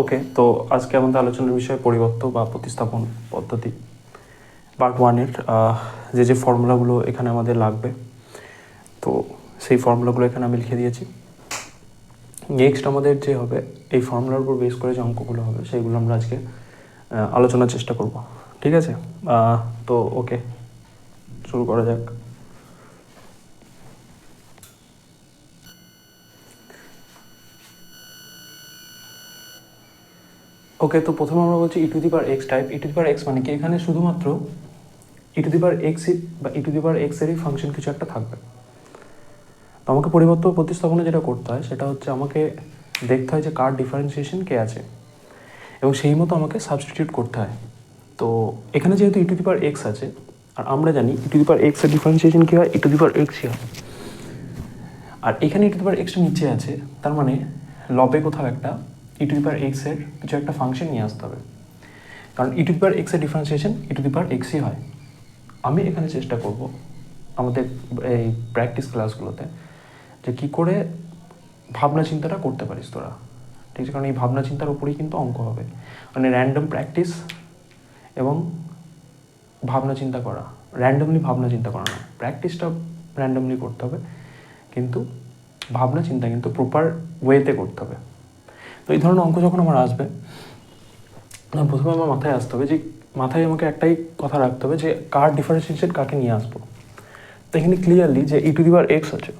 ওকে তো আজকে আমাদের আলোচনার বিষয় পরিবর্তন বা প্রতিস্থাপন পদ্ধতি। পার্ট ওয়ানের যে যে ফর্মুলাগুলো এখানে আমাদের লাগবে, তো সেই ফর্মুলাগুলো এখানে আমি লিখে দিয়েছি। নেক্সট আমাদের যে হবে, এই ফর্মুলার উপর বেস করে যে অঙ্কগুলো হবে সেইগুলো আমরা আজকে আলোচনার চেষ্টা করব। ঠিক আছে? তো ওকে শুরু করা যাক। ওকে তো প্রথমে আমরা বলছি e to the power x type e to the power x মানে কি? এখানে শুধুমাত্র ই টু দি পার এক্স বা e to the per এক্সেরই function কিছু একটা থাকবে। তো আমাকে পরিবর্তন প্রতিস্থাপনে যেটা করতে হয়, সেটা হচ্ছে আমাকে দেখতে হয় যে কার ডিফারেন্সিয়েশন কে আছে। এবং সেই মতো আমাকে সাবস্টিটিউট করতে হয়। তো এখানে যেহেতু ই টু দি পার এক্স আছে, আর আমরা জানি ই টু দি পার এক্সের ডিফারেন্সিয়েশন কী হয়? ই টু দি পার এক্সই হয়। আর এখানে ই টু দি পার এক্সটা নিচে আছে, তার মানে লবে কোথাও একটা ই টু দি পার এক্সের কিছু একটা ফাংশন নিয়ে আসতে হবে। কারণ ই টু পার এক্সের ডিফারেন্সিয়েশন ই টু দি এক্সই হয়। আমি এখানে চেষ্টা করব আমাদের এই প্র্যাকটিস ক্লাসগুলোতে যে কী করে ভাবনা চিন্তাটা করতে পারিস তোরা। ঠিক আছে? কারণ এই ভাবনা চিন্তার উপরেই কিন্তু অঙ্ক হবে। মানে র্যান্ডম প্র্যাকটিস এবং ভাবনা চিন্তা করা। র্যান্ডমলি ভাবনা চিন্তা করা না প্র্যাকটিসটা র্যান্ডমলি করতে হবে। কিন্তু ভাবনা চিন্তা কিন্তু প্রপার ওয়েতে করতে হবে। তো এই ধরনের অঙ্ক যখন আমার আসবে প্রথমে আমার মাথায় আসতে হবে যে, মাথায় আমাকে একটাই কথা রাখতে হবে যে, কার ডিফারেন্সিয়েশন কাকে নিয়ে আসব? তো এখানে ক্লিয়ারলি যে ই টু এক্স আছে,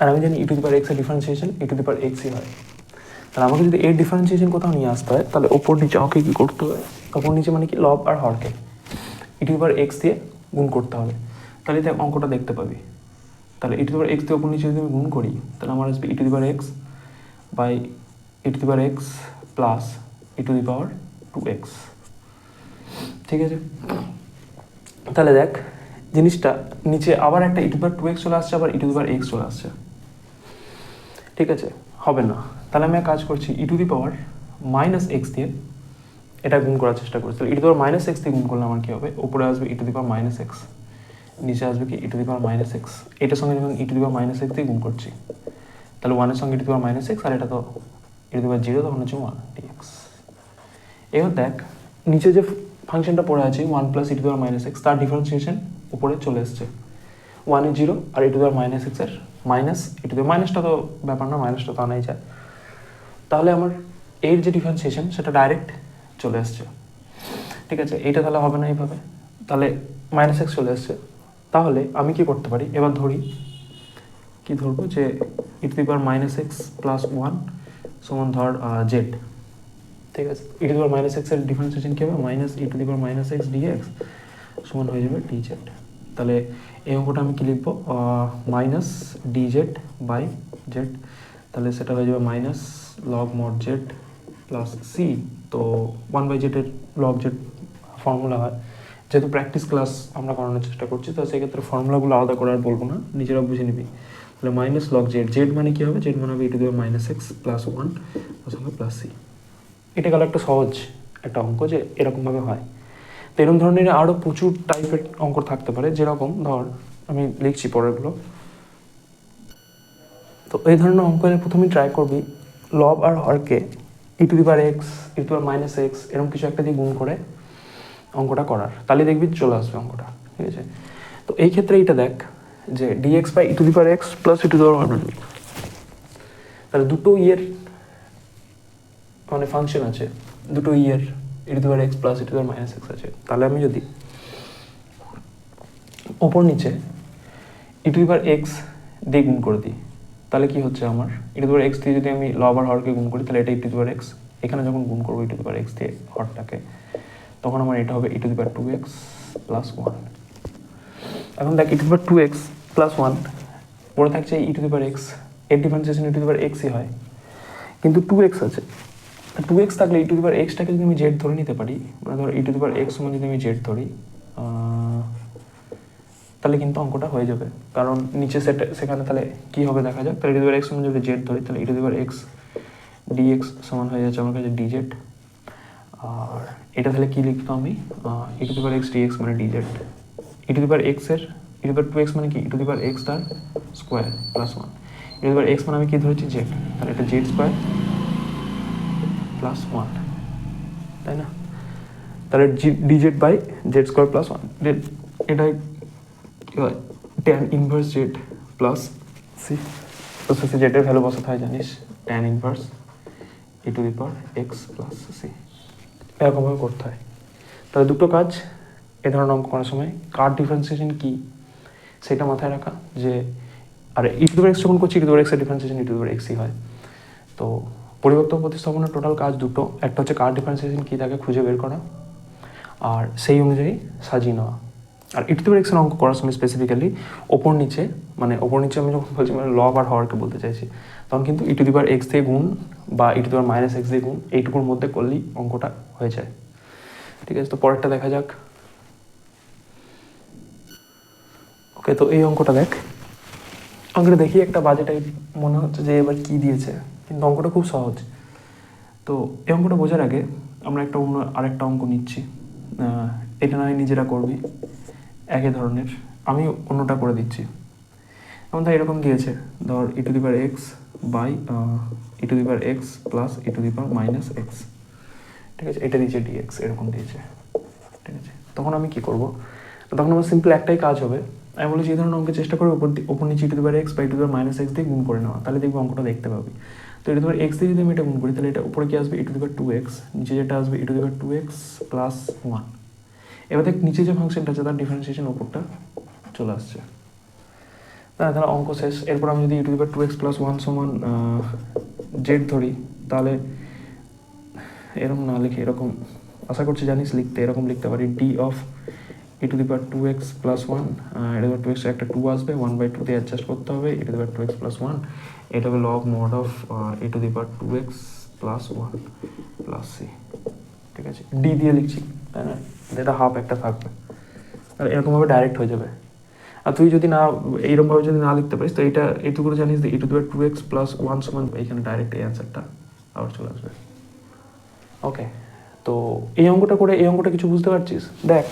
আর আমি জানি ই টু দি পার এক্সের ডিফারেন্সিয়েশন ই টু দি এক্সই হয়। তাহলে আমাকে যদি এর ডিফারেন্সিয়েশন কোথাও নিয়ে আসতে হয়, তাহলে ওপর নিচে আমাকে কী করতে হবে? ওপর নিচে মানে কি? লব আর হরকে ই টু এক্স দিয়ে গুণ করতে হবে। তাহলে দেখ, অঙ্কটা দেখতে পাবি। তাহলে ই টু এক্স দিয়ে ওপর নিচে যদি আমি গুণ করি, তাহলে আমার আসবে e to x by e to the power x plus e to the power two x ঠিক আছে তাহলে দেখ জিনিসটা নিচে আবার একটা e to power two x চলে আসছে আবার ই টু পার এক্স চলে আসছে ঠিক আছে হবে না তাহলে আমি এক কাজ করছি e to the power minus x দিয়ে এটা গুণ করার চেষ্টা করছি তাহলে e to power minus x দিয়ে গুণ করলে আমার কী হবে উপরে আসবে e to the power minus x নিচে আসবে কি e to the power minus x এটার সঙ্গে যখন e to the power minus x দিয়ে গুণ করছি তাহলে ওয়ানের সঙ্গে e to the power minus x আর এটা তো টু দি পাওয়ার জিরো তখন হচ্ছে ওয়ান ডিএক্স এবার দেখ, নিচে যে ফাংশনটা পড়ে আছে one plus e to the power minus x তার ডিফারেন্সিয়েশন উপরে চলে এসছে। ওয়ানে zero R e to the power minus এক্সের minus e to the power মাইনাসটা তো ব্যাপার না মাইনাসটা তো আনাই যায়। তাহলে আমার এর যে ডিফারেন্সিয়েশন সেটা ডাইরেক্ট চলে এসছে। ঠিক আছে, এইটা তাহলে হবে না এইভাবে। তাহলে মাইনাস এক্স চলে এসছে। তাহলে আমি কি করতে পারি? এবার ধরি, কি ধরবো যে e to the power minus x plus one সমান ধর জেড ঠিক আছে? E to the power minus এক্সের ডিফারেন্সিয়েশন কী হবে? Minus e to the power minus x dx সমান হয়ে যাবে ডি জেড তাহলে এই অঙ্কটা আমি কি লিখব? Minus d z by z তাহলে সেটা হয়ে যাবে minus log mod z plus c তো ওয়ান বাই জেডের লগ জেড ফর্মুলা হয়। যেহেতু প্র্যাকটিস ক্লাস আমরা করানোর চেষ্টা করছি, তো সেক্ষেত্রে ফর্মুলাগুলো আলাদা করে আর বলব না। নিজেরা বুঝে নিবি। তাহলে মাইনাস লগ জেড জেড মানে কী হবে? জেড মানে হবে e to the power minus x plus one তার সঙ্গে প্লাস সি এটা গেল একটা সহজ একটা অঙ্ক যে এরকমভাবে হয়। তো এরকম ধরনের আরও প্রচুর টাইপের অঙ্ক থাকতে পারে। যেরকম ধর, আমি লিখছি পরেরগুলো। তো এই ধরনের অঙ্ক প্রথমে ট্রাই করবি। লব আর হরকে e to x e to minus x এরকম কিছু একটা দিয়ে গুণ করে অঙ্কটা করার। তাহলে দেখবি চলে আসবে অঙ্কটা, ঠিক আছে? তো এই ক্ষেত্রে এইটা দেখ। যে dx by e to the power x plus e to the power তাহলে দুটো ইয়ের মানে ফাংশন আছে দুটো ইয়ের e to power x plus e to minus x আছে তাহলে আমি যদি ওপর নিচে ই টু পাওয়ার এক্স দিয়ে গুণ করে দিই তাহলে কি হচ্ছে আমার ই টু পাওয়ার এক্স দিয়ে যদি আমি লব আর হরকে গুণ করি তাহলে এটা ই টু পাওয়ার এক্স এখানে যখন গুণ করব ই টু এক্স দিয়ে হরটাকে তখন আমার এটা হবে e to power two x plus one এখন দেখ e to power two x plus one পড়ে থাকছে ই টু পাওয়ার এক্সের ডিফারেন্সিয়েশন ই টু পাওয়ার এক্সই হয়। কিন্তু টু এক্স আছে। টু এক্স থাকলে ই টু দি এক্সটাকে যদি আমি জেড ধরে নিতে পারি মানে ধরো ই টু দি এক্স সমান যদি আমি জেড ধরি তাহলে কিন্তু অঙ্কটা হয়ে যাবে। কারণ নিচে সেটা সেখানে তাহলে কী হবে দেখা যাক। তাহলে ই টু দি এক্স সমান যদি জেড ধরি, তাহলে e to the power x dx সমান হয়ে যাচ্ছে আমার কাছে ডিজেড আর এটা তাহলে কি লিখতো আমি? E to the power x dx মানে ডিজেড ই টু দি এক্সের ই টু টু এক্স মানে কি? E to the power x তার square plus one e to the power x মানে আমি কি ধরেছি? জেড তাহলে এটা জেড স্কোয়ার প্লাস ওয়ান তাই না? তাহলে জি dz by z square plus one এটাই কী হয়? Tan inverse z plus c তো সি জেডের ভ্যালু বসাতে হয়, জানিস? Tan inverse e to the power x plus c এরকমভাবে করতে হয়। তাহলে দুটো কাজ এ ধরনের অঙ্ক করার সময়। কার ডিফারেন্সিয়েশন কী? সেটা মাথায় রাখা যে, আর ই টু এক্স যখন করছি ই টু এক্সের ডিফারেন্সিয়েশন ই এক্সই হয়। তো পরিবর্তন প্রতিস্থাপনের টোটাল কাজ দুটো। একটা হচ্ছে কার ডিফারেন্সিয়েশন কী তাকে খুঁজে বের করা। আর সেই অনুযায়ী সাজিয়ে নেওয়া। আর ই টু এক্সের অঙ্ক করার সময় স্পেসিফিক্যালি ওপর নিচে মানে ওপর নিচে আমি যখন বলছি মানে লব আর হওয়ারকে বলতে চাইছি, তখন কিন্তু ই টু দিবার এক্স দিয়ে গুণ বা e to the power minus x দিয়ে গুণ, এইটুকুর মধ্যে করলেই অঙ্কটা হয়ে যায়। ঠিক আছে, তো পরেরটা দেখা যাক। ওকে, তো এই অঙ্কটা দেখ। অঙ্কটা দেখি একটা বাজে টাইপ মনে হচ্ছে যে এবার কি দিয়েছে, কিন্তু অঙ্কটা খুব সহজ। তো এই অঙ্কটা বোঝার আগে আমরা একটা অন্য, আরেকটা অঙ্ক নিচ্ছি। এটা নয় নিজেরা করবি। একই ধরনের। আমি অন্যটা করে দিচ্ছি। যেমন ধর এরকম দিয়েছে ধর e to the power x by e to the power x plus e to the power minus x ঠিক আছে? এটা দিয়েছে ডিএক্স এরকম দিয়েছে। ঠিক আছে? তখন আমি কি করব? তখন আমার সিম্পল একটাই কাজ হবে। আমি বলেছি এই ধরনের অঙ্কের চেষ্টা করে ওপর উপর নিচে টু দি পাওয়ার এক্স বা to the power minus x দিয়ে গুণ করে নেওয়া তাহলে দেখবি অঙ্কটা দেখতে পাবি। তো ই টু এক্স দিয়ে যদি আমি এটা গুণ করি, তাহলে এটা উপরে কি আসবে? E to the power two x নিচে যেটা আসবে e to the power two x plus one এবার দেখ, নিচে যে ফাংশনটা আছে, তার ডিফারেন্সিয়েশন ওপরটা চলে আসছে। না, তাহলে অঙ্ক শেষ। এরপর আমি যদি e to the power two x plus one সমান জেড ধরি, তাহলে এরকম না লিখে এরকম, আশা করছি জানিস লিখতে এরকম লিখতে পারি d of e to the power two x plus one এটা টু এক্স একটা টু আসবে ওয়ান বাই টু দিয়ে অ্যাডজাস্ট করতে হবে e to the power two x plus one এটা হবে log mod of e to the power two x plus one plus c ঠিক আছে? ডি দিয়ে লিখছি, তাই না? এটা হাফ একটা থাকবে। আর এরকমভাবে ডাইরেক্ট হয়ে যাবে। আর তুই যদি না, এইরকমভাবে যদি না লিখতে পারিস, তো এটা এইটুকু জানিস যে e to the power two x plus one সমান এখানে ডাইরেক্ট এই অ্যান্সারটা আবার চলে আসবে। ওকে তো এই অঙ্কটা করে, এই অঙ্কটা কিছু বুঝতে পারছিস? দেখ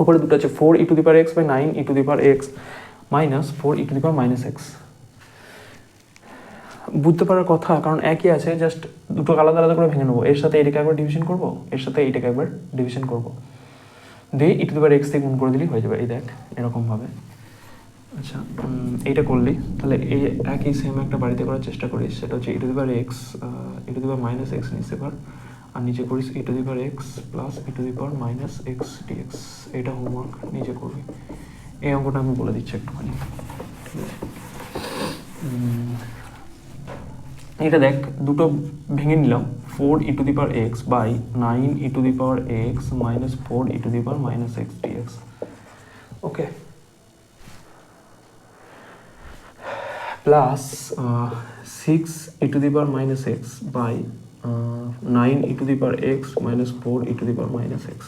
ওপরে দুটো আছে four e to the x by nine e to the power x minus four e to the minus x বুঝতে পারার কথা, কারণ একই আছে জাস্ট দুটো আলাদা আলাদা করে ভেঙে নেব। এর সাথে এটাকে একবার ডিভিশন করব, এর সাথে এইটাকে একবার ডিভিশন করব। দিয়ে ই টু দি পাওয়ার এক্স দিয়ে গুণ করে দিলেই হয়ে যাবে, এই দেখ এরকমভাবে আচ্ছা এইটা করলি, তাহলে এই একই সেম একটা বাড়িতে করার চেষ্টা করিস, সেটা হচ্ছে e to the x e to the minus x নিস এবার আর নিচে করিস e to the power x plus e to the power minus x dx এটা হোমওয়ার্ক নিজে করবি। এই অঙ্কটা আমি বলে দিচ্ছি একটুখানি। এটা দেখ, দুটো ভেঙে নিলাম। Four e to the power x by nine e to the power x minus four e to the power minus x dx okay plus six e to the power minus x by nine e to the power x minus four e to the power minus x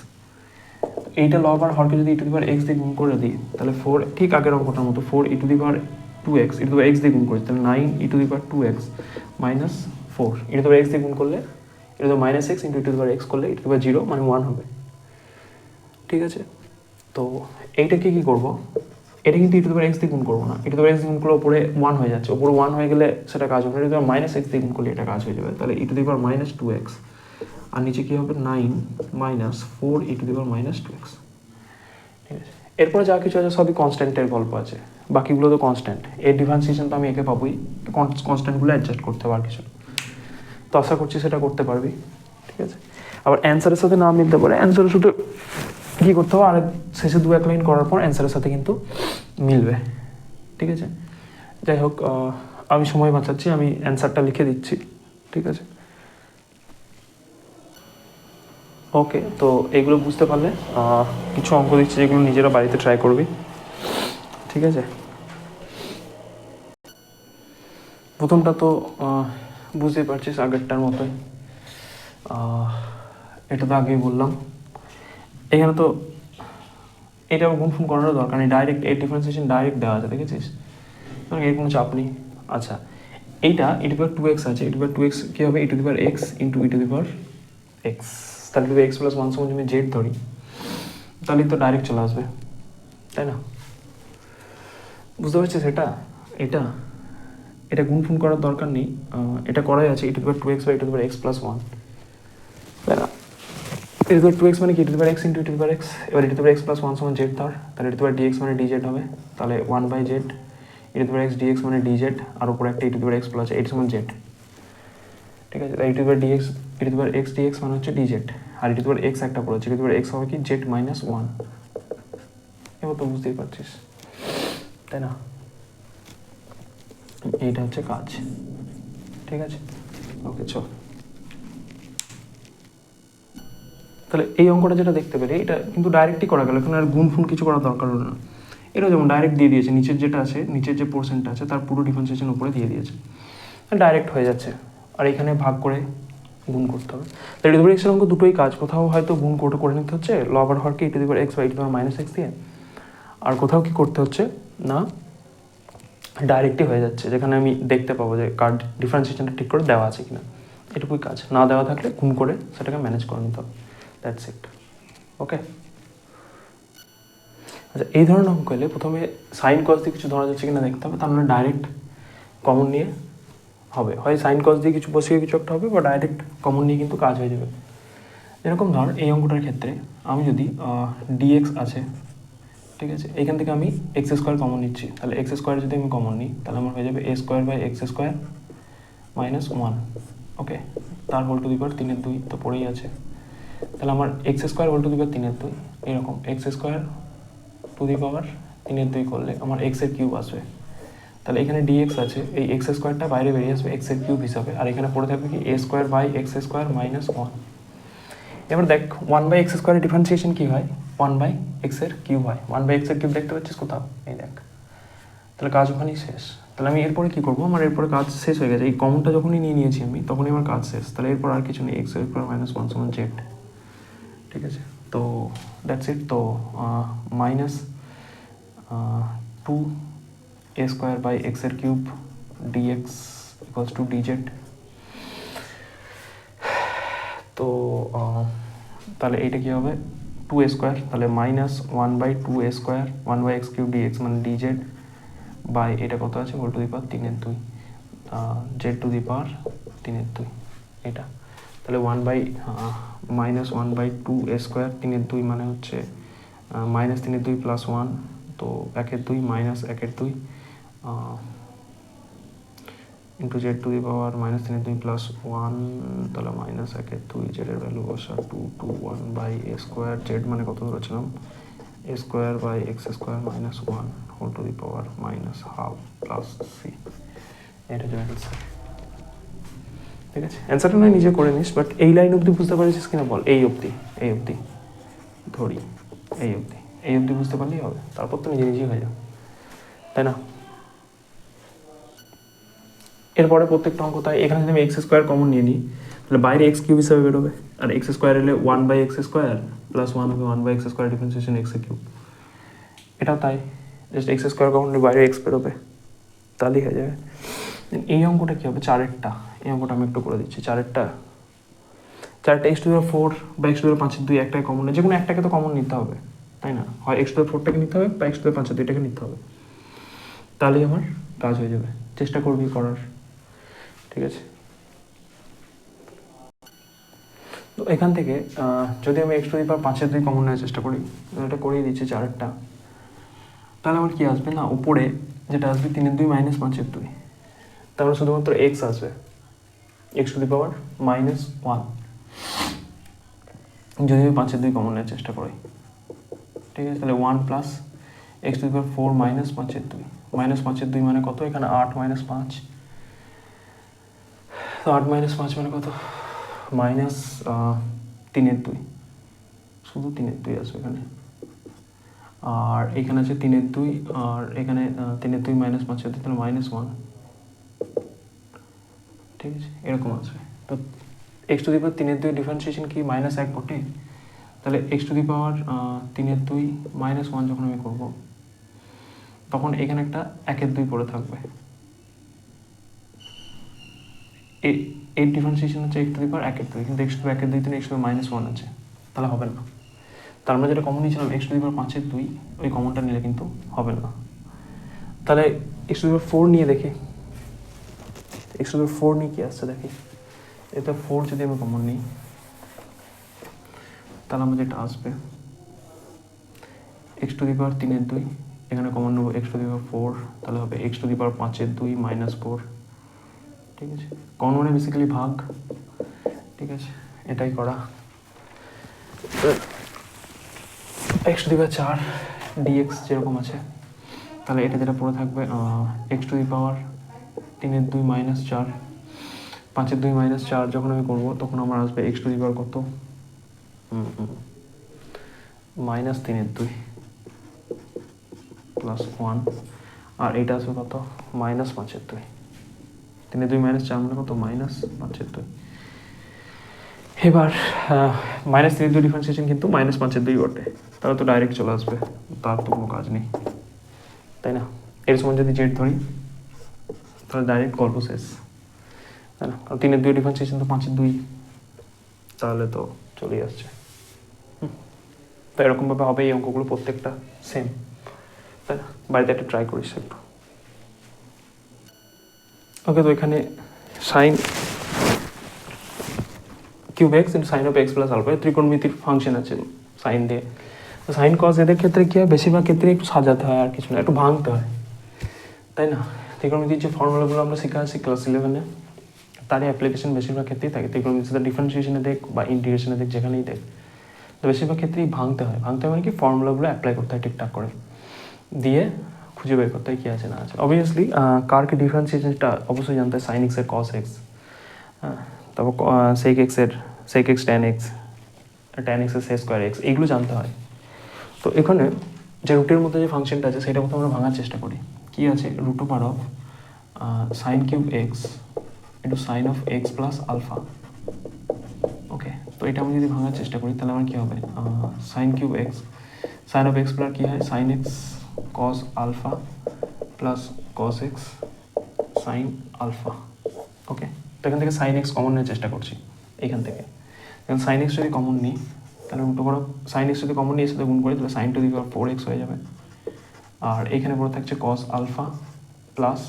এইটা লব আর হরকে যদি e to the power x দিয়ে গুণ করে দিই তাহলে four ঠিক আগের অঙ্কটার মতো four e to the power two x e to the x দিয়ে গুণ করি তাহলে nine e to the power two x minus four e to the x দিয়ে গুণ করলে e to minus x into e to the power x করলে e to the power zero মানে one হবে ঠিক আছে তো এইটাকে কি করব এটা কিন্তু ই টু এক্স দিয়ে গুণ করব না। E to the power x গুণ করলে ওপরে ওয়ান হয়ে যাচ্ছে। ওপরে ওয়ান হয়ে গেলে সেটা কাজ হবে না। মাইনাস এক্স দিয়ে গুণ করলে এটা কাজ হয়ে যাবে। তাহলে e to the minus two x আর নিচে কী হবে? Nine minus four e to the minus two x ঠিক আছে? এরপরে যা কিছু আছে সবই কনস্ট্যান্টের গল্প আছে। বাকিগুলো তো কনস্ট্যান্ট এর ডিফারেন্সিয়েশন তো আমি একে পাবোই। কনস্ট্যান্টগুলো অ্যাডজাস্ট করতে পার কিছু। তো আশা করছি সেটা করতে পারবি। ঠিক আছে? আবার অ্যান্সারের সাথে না মিলতে পারে। অ্যান্সারের শুধু কী করতে হবে? আর শেষে দু এক লাইন করার পর অ্যান্সারের সাথে কিন্তু মিলবে। ঠিক আছে? যাই হোক আমি সময় বাঁচাচ্ছি আমি অ্যান্সারটা লিখে দিচ্ছি। ঠিক আছে? ওকে তো এগুলো বুঝতে পারলে কিছু অঙ্ক দিচ্ছি যেগুলো নিজেরা বাড়িতে ট্রাই করবি। ঠিক আছে? প্রথমটা তো আহ, বুঝতেই পারছিস আগেরটার মতোই। এটা তো আগেই বললাম। এখানে তো এটা গুণ ফোন করারও দরকার নেই। ডাইরেক্ট এই ডিফারেন্সিয়েশন ডাইরেক্ট দেওয়া আছে, দেখেছিস? এর কোনো চাপ নেই। আচ্ছা এইটা ই টু টু এক্স আছে। ই টু টু এক্স কী হবে? E to the power x into e to the power x তাহলে যদি এক্স প্লাস ওয়ান সমান যদি জেড ধরি, তাহলে তো ডাইরেক্ট চলে আসবে। তাই না? বুঝতে পারছিস এটা? এটা এটা গুণ ফোন করার দরকার নেই। এটা করাই আছে। ই টু টু এক্স বা e to x plus one তাই না? ই টু টু এক্স মানে কি? Two per x into two per x এবার টু এক্স প্লাস ওয়ান সমান জেড ধর, তাহলে টু ডিএক্স মানে ডিজেড হবে। তাহলে one by z e to per x dx মানে ডিজেড আর উপরে একটা e to per x plus eight সমান জেড ঠিক আছে? তাই two per dx e to per x dx মানে হচ্ছে ডিজেড আর ই টু এক্স একটা পড়েছে টু পার এক্স হবে কি? জেড মাইনাস ওয়ান এবার তো বুঝতেই পারছিস, তাই না? এইটা হচ্ছে কাজ। ঠিক আছে? ওকে চল। তাহলে এই অঙ্কটা যেটা দেখতে পেলে, এটা কিন্তু ডাইরেক্টই করা গেল। এখানে আর গুণ ফুন কিছু করার দরকার হলো না। এটা যেমন ডাইরেক্ট দিয়ে দিয়েছে, নিচের যেটা আছে, নিচের যে পোর্শনটা আছে, তার পুরো ডিফারেন্সিয়েশন উপরে দিয়ে দিয়েছে। ডাইরেক্ট হয়ে যাচ্ছে। আর এখানে ভাগ করে গুণ করতে হবে। তো এটি দেবার এক্সের অঙ্ক দুটোই কাজ। কোথাও হয়তো গুণ করে করে নিতে হচ্ছে লবার হরকে এটি দেবার এক্স বা দেবার মাইনাস এক্স দিয়ে। আর কোথাও কি করতে হচ্ছে? না ডাইরেক্টই হয়ে যাচ্ছে। যেখানে আমি দেখতে পাবো যে কার্ড ডিফারেন্সিয়েশনটা ঠিক করে দেওয়া আছে কিনা। এটুকুই কাজ। না দেওয়া থাকলে গুণ করে সেটাকে ম্যানেজ করে নিতে হবে। দ্যাটস ইট ওকে আচ্ছা এই ধরনের অঙ্ক এলে প্রথমে সাইন কস দিয়ে কিছু ধরা যাচ্ছে কিনা দেখতে হবে, তার মানে ডাইরেক্ট কমন নিয়ে হবে। হয় সাইন কস দিয়ে কিছু বসিয়ে কিছু একটা হবে, বা ডাইরেক্ট কমন নিয়ে কিন্তু কাজ হয়ে যাবে। এরকম ধর, এই অঙ্কটার ক্ষেত্রে আমি যদি ডিএক্স আছে, ঠিক আছে, এখান থেকে আমি এক্স স্কোয়ার কমন নিচ্ছি। তাহলে এক্স স্কোয়ার যদি আমি কমন নিই, তাহলে আমার হয়ে যাবে a square by x square minus one okay তার হোল টু দি তিনের দুই তো পড়েই আছে। তাহলে আমার x square whole to the power তিনের দুই। এরকম x square to the power তিনের দুই করলে আমার এক্সের কিউব আসবে। তাহলে এখানে ডিএক্স আছে, এই এক্স স্কোয়ারটা বাইরে বেরিয়ে আসবে এক্সের কিউব হিসাবে। আর এখানে পড়ে থাকবে কি a square by x square minus one এবার দেখ ওয়ান বাই এক্স স্কোয়ারের ডিফারেন্সিয়েশন কী হয়? ওয়ান বাই এক্সের কিউব হয়। ওয়ান বাই এক্সের কিউব দেখতে পাচ্ছিস কোথাও? এই দেখ। তাহলে কাজ ওখানেই শেষ। তাহলে আমি এরপরে কী করব? আমার এরপরে কাজ শেষ হয়ে গেছে। এই কমনটা যখনই নিয়ে নিয়েছি আমি, তখনই আমার কাজ শেষ। তাহলে এরপর আর কিছু নেই এক্স স্কোয়ার মাইনাস ওয়ান সমান জেড ঠিক আছে? তো দ্যাটস ইট তো minus two a square by এক্সের cube dx equals two dz তো তাহলে এইটা কী হবে? টু এ স্কোয়ার তাহলে minus one by two a square one by x cube dx মানে ডিজেড বাই এটা কত আছে? হোল টু দি পাওয়ার তিনের দুই জেড টু দি পাওয়ার তিনের দুই এটা। তাহলে one by minus one by two a square তিনের দুই মানে হচ্ছে মাইনাস তিনের দুই প্লাস ওয়ান তো একের দুই মাইনাস একের দুই into z to the power minus তিনের দুই প্লাস ওয়ান তাহলে মাইনাস একের দুই জেডের ভ্যালু বসা to two one by a square z মানে কত ধরেছিলাম? A square by x square minus one whole to the power minus half plus c এটা অ্যান্সার ঠিক আছে? অ্যান্সারটা নয় নিজে করে নিস বাট এই লাইন অবধি বুঝতে পারছিস কিনা বল? এই অবধি এই অবধি, ধরি, এই অবধি এই অবধি বুঝতে পারলেই হবে। তারপর তো নিজে নিজেই হয়ে যাবে। তাই না? এরপরে প্রত্যেকটা অঙ্ক, তাই এখানে যদি আমি এক্স স্কোয়ার কমন নিয়ে নিই, তাহলে বাইরে এক্স কিউব হিসাবে বেরোবে, আর এক্স স্কোয়ার এলে one by x square plus one হবে one by x square differentiation x cube এটাও তাই জাস্ট এক্স স্কোয়ার কমন বাইরে এক্স বেরোবে, তাহলেই হয়ে যাবে। Then এই অঙ্কটা কী হবে? চারেরটা। এই অঙ্কটা আমি একটু করে দিচ্ছি। চারেরটা। চারটা এক্স টু ফোর বা এক্স টু পাঁচের দুই একটাই কমন যে কোনো একটাকে তো কমন নিতে হবে, তাই না? হয় এক্স টু ফোরটাকে নিতে হবে বা এক্স টু পাঁচের দুইটাকে নিতে হবে। তাহলেই আমার কাজ হয়ে যাবে। চেষ্টা করবি করার। ঠিক আছে? তো এখান থেকে যদি আমি এক্স টু দি পাওয়ার পাঁচের দুই কমন নেওয়ার চেষ্টা করি এটা করিয়ে দিচ্ছি চারেরটা। তাহলে আমার কি আসবে? না, উপরে যেটা আসবে তিনের দুই মাইনাস পাঁচের দুই। তারপরে শুধুমাত্র এক্স আসবে x to the power minus one যদি আমি পাঁচের দুই কমন নেওয়ার চেষ্টা করি, ঠিক আছে, তাহলে one plus x to the power four minus পাঁচের দুই। মাইনাস পাঁচের দুই মানে কত? এখানে আট মাইনাস পাঁচ। তো আট মাইনাস পাঁচ মানে কত? মাইনাস তিনের দুই। শুধু তিনের দুই আসবে এখানে। আর এখানে আছে তিনের দুই, আর এখানে তিনের দুই মাইনাস পাঁচের দুই, তাহলে মাইনাস ওয়ান ঠিক আছে? এরকম আসবে তো এক্স টু দি পাওয়ার তিনের দুই ডিফারেন্সিয়েশন কি মাইনাস এক বটে? তাহলে এক্স টু দি পাওয়ার তিনের দুই মাইনাস ওয়ান যখন আমি করব, তখন এখানে একটা একের দুই পড়ে থাকবে। এর ডিফারেন্সিয়েশন হচ্ছে এক্স টু দি পাওয়ার একের দুই, কিন্তু এক্স টু একের দুই তিন এক্স টু মাইনাস ওয়ান আছে। তাহলে হবে না। তার আমরা যেটা কমন নিয়েছিলাম এক্স টু দি পাওয়ার পাঁচের দুই, ওই কমনটা নিলে কিন্তু হবে না। তাহলে x to the power four নিয়ে দেখি। এক্স টু ফোর নিয়ে কি আসছে দেখি? এটা ফোর যদি আমি কমন নিই, তাহলে আমার যেটা আসবে। এক্স টু দি পাওয়ার তিনের দুই, এখানে কমন নেব x to the power four তাহলে হবে এক্স টু দি পাওয়ার পাঁচের দুই মাইনাস ফোর ঠিক আছে? কমন মানে বেসিক্যালি ভাগ। ঠিক আছে? এটাই করা। এক্স টু দি পাওয়ার চার ডিএক্স যেরকম আছে, তাহলে এটা যেটা পড়ে থাকবে এক্স টু দি পাওয়ার তিনের দুই মাইনাস চার, পাঁচের দুই মাইনাস চার যখন আমি করব, তখন আমার আসবে এক্স টু দি পাওয়ার কত? মাইনাস তিনের দুই প্লাস ওয়ান আর এটা আসবে কত? মাইনাস পাঁচের দুই। তিনের দুই মাইনাস চার মানে কত? মাইনাস পাঁচের দুই। এবার মাইনাস তিনের দুই ডিফারেন্সিয়েশন কিন্তু মাইনাস পাঁচের দুই বটে তাহলে তো ডাইরেক্ট চলে আসবে, তার তো কোনো কাজ নেই। তাই না? এর সময় যদি জেড ধরি তাহলে ডাইরেক্ট গল্প শেষ। তাই না? কারণ তিনের দুই ডিফারেন্সিয়েশন তো পাঁচের দুই। তাহলে তো চলেই আসছে। তো এরকমভাবে হবে এই অঙ্কগুলো প্রত্যেকটা সেম তাই না? বাড়িতে একটা ট্রাই করিস একটু। ওকে তো এখানে sine cube x into sine of x plus alpha ত্রিকোণমিতির function আছে সাইন দিয়ে। তো সাইন কজ এদের ক্ষেত্রে কী হয়? বেশিরভাগ ক্ষেত্রে একটু সাজাতে হয় আর কিছু না, একটু ভাঙতে হয়। তাই না? ত্রিকোণমিতির যে ফর্মুলাগুলো আমরা শেখা আছি ক্লাস ইলেভেনে তারই অ্যাপ্লিকেশন বেশিরভাগ ক্ষেত্রেই থাকে। ত্রিকোণমিতিতে ডিফারেন্সিয়েশনে দেখ বা ইন্টিগ্রেশনে দেখ, যেখানেই দেখ। তো বেশিরভাগ ক্ষেত্রেই ভাঙতে হয়। ভাঙতে হয় মানে কি ফর্মুলাগুলো অ্যাপ্লাই করতে হয় ঠিকঠাক করে। দিয়ে খুঁজে বের করতে হয় কী আছে না আছে। অবভিয়াসলি কারকে ডিফারেন্সিয়েশনটা অবশ্যই জানতে হয়। সাইন এক্সের কস এক্স তারপর সেক এক্সের sec x tan x tan এক্সের সে স্কোয়ার এক্স এইগুলো জানতে হয়। তো এখানে যে রুটের মধ্যে যে ফাংশনটা আছে সেটা প্রথমে আমরা ভাঙার চেষ্টা করি। কি আছে? Root over of sine cube x into sine of x plus alpha okay তো এটা আমি যদি ভাঙার চেষ্টা করি, তাহলে আমার কী হবে? Sine cube x sine of x plus কী হয়? Sine x cos alpha plus cos x sine alpha okay তো এখান থেকে সাইন এক্স কমন নেওয়ার চেষ্টা করছি, এখান থেকে। এখন সাইন এক্স যদি কমন নিই, তাহলে উল্টো করে সাইন এক্স যদি কমন নিয়ে সাথে গুণ করি, তাহলে sine to the power four x হয়ে যাবে। আর এখানে পড়ে থাকছে cos alpha plus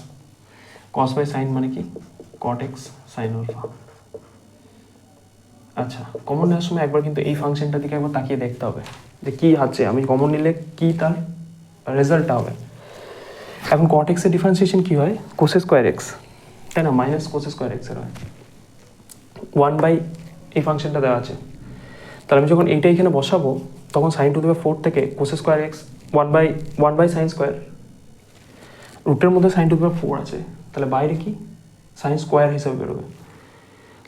cos by sine মানে কি? কট এক্স সাইন আলফা আচ্ছা কমন নেওয়ার সময় একবার কিন্তু এই ফাংশনটার দিকে একবার তাকিয়ে দেখতে হবে যে কী আছে। আমি কমন নিলে কি তার রেজাল্টটা হবে? এখন কট এক্সের ডিফারেন্সিয়েশন কী হয়? কোসে স্কোয়ার এক্স তাই না? মাইনাস কোসে স্কোয়ার এক্সের হয়। ওয়ান বাই এই ফাংশনটা দেওয়া আছে। তাহলে আমি যখন এইটা এখানে বসাবো, তখন সাইন টু দেবে ফোর থেকে cosec square x one by one by sine square রুটের মধ্যে সাইন টু দেবে ফোর আছে, তাহলে বাইরে কি? সাইন স্কোয়ার হিসেবে বেরোবে।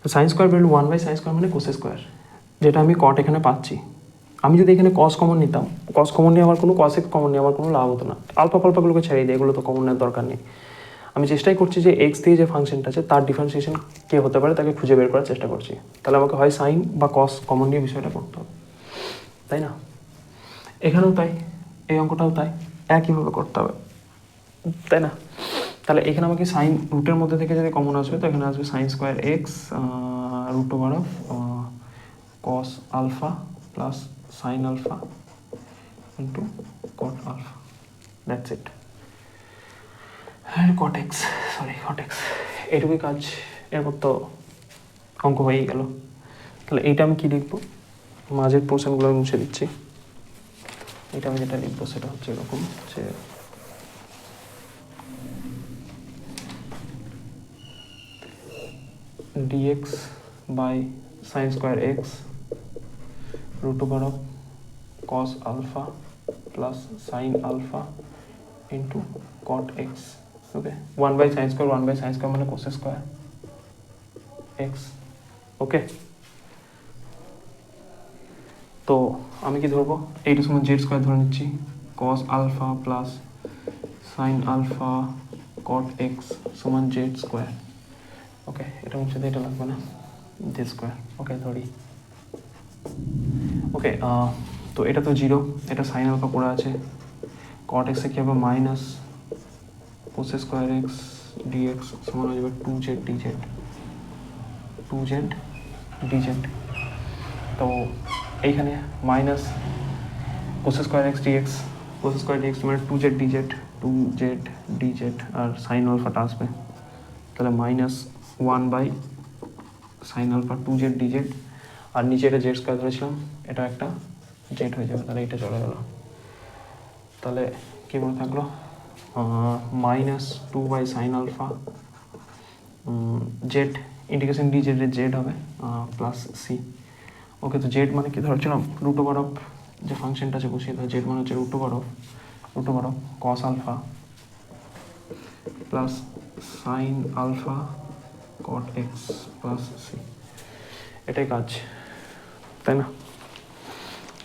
তো সাইন স্কোয়ার বেরোলে ওয়ান বাই সাইন স্কোয়ার মানে কোসে স্কোয়ার যেটা আমি কট এখানে পাচ্ছি। আমি যদি এখানে কস কমন নিতাম কস কমন নিয়ে আমার কোনো কস কমন নিয়ে আমার কোনো লাভ হতো না। আলফা ফালফাগুলোকে ছেড়ে দিই, এগুলো তো কমন নেওয়ার দরকার নেই। আমি চেষ্টাই করছি যে এক্স দিয়ে যে ফাংশনটা আছে, তার ডিফারেন্সিয়েশন কে হতে পারে, তাকে খুঁজে বের করার চেষ্টা করছি। তাহলে আমাকে হয় সাইন বা কস কমন নিয়ে বিষয়টা করতে হবে। তাই না? এখানেও তাই। এই অঙ্কটাও তাই, একইভাবে করতে হবে। তাই না? তাহলে এখানে আমাকে সাইন রুটের মধ্যে থেকে যদি কমন আসবে তো এখানে আসবে sine square x root over of cos alpha plus sine alpha into cot alpha that's it হ্যাঁ cot x sorry cot x এইটুকুই কাজ, এরপর তো অঙ্ক হয়েই গেল। তাহলে এইটা আমি কী লিখব? মাঝের পোর্শনগুলো মুছে দিচ্ছি। এটা আমি যেটা লিখব সেটা হচ্ছে এরকম যে dx by sin square x root over of cos alpha plus sin alpha into cot x okay 1 by sin square 1 by sin square মানে cos square x ওকে তো আমি কি ধরবো? এইটা সময় জেড স্কোয়ার ধরে নিচ্ছি। Cos alpha plus sine alpha cot X সমান জেড স্কোয়ার ওকে এটা দিয়ে এটা লাগবে না। জেড স্কোয়ার ওকে ধরি। ওকে তো এটা তো জিরো এটা সাইন আলফা পড়ে আছে। কট এক্সে কী হবে? Minus cos square x DX সমান হয়ে যাবে two Z D Z two Z D Z তো এইখানে minus cos square X DX cos square DX মানে two Z D Z two Z D Z আর সাইন আলফাটা আসবে। তাহলে minus one by sine alpha two Z D Z আর নিচে এটা Z square ধরেছিলাম, এটা একটা জেড হয়ে যাবে, তাহলে এটা চলে গেল। তাহলে কী মনে থাকল? Minus two by sine alpha Z indication D Z Z হবে প্লাস সি ওকে তো জেড মানে কি? ধরছিলাম রুট ওভার অফ যে ফাংশনটা আছে বসিয়ে দেওয়া জেড মানে হচ্ছে root over of root over of cos alpha plus sine alpha cot X plus C এটাই কাজ, তাই না?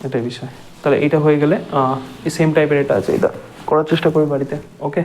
এটাই বিষয়। তাহলে এইটা হয়ে গেলে এই সেম টাইপের এটা আছে, এটা করার চেষ্টা করি বাড়িতে ওকে